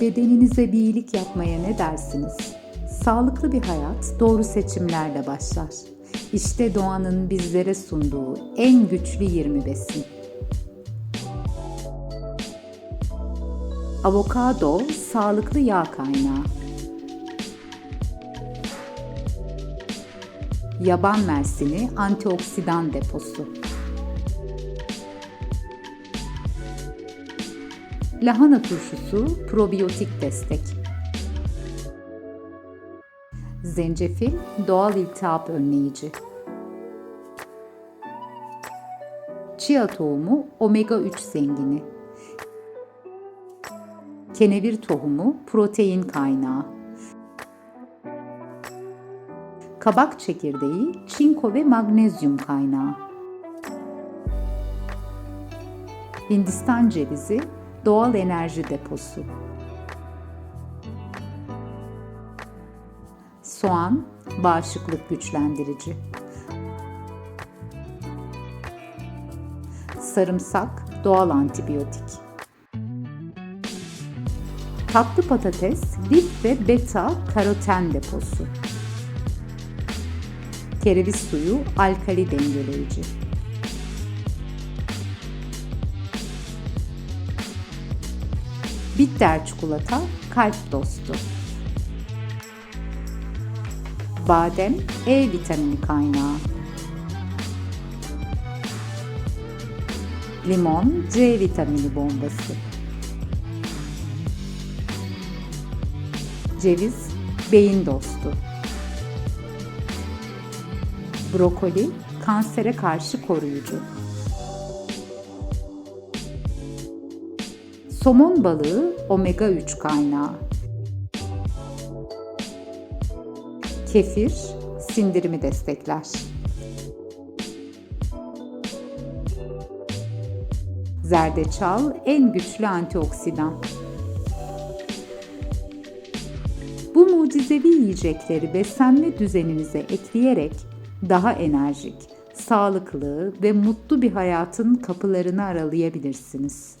bedeninize bir iyilik yapmaya ne dersiniz? Sağlıklı bir hayat doğru seçimlerle başlar. İşte doğanın bizlere sunduğu en güçlü 20 besin. Avokado sağlıklı yağ kaynağı. Yaban mersini antioksidan deposu. Lahana turşusu probiyotik destek. Zencefil doğal iltihap önleyici. Chia tohumu omega 3 zengini. Kenevir tohumu protein kaynağı. Kabak çekirdeği çinko ve magnezyum kaynağı. Hindistan cevizi doğal enerji deposu. Soğan bağışıklık güçlendirici. Sarımsak doğal antibiyotik. Tatlı patates lif ve beta karoten deposu. Kereviz suyu alkali dengeleyici. Bitter çikolata kalp dostu. Badem E vitamini kaynağı. Limon C vitamini bombası. Ceviz beyin dostu. Brokoli kansere karşı koruyucu. Somon balığı omega 3 kaynağı. Kefir sindirimi destekler. Zerdeçal en güçlü antioksidan. Bu mucizevi yiyecekleri beslenme düzeninize ekleyerek daha enerjik, sağlıklı ve mutlu bir hayatın kapılarını aralayabilirsiniz.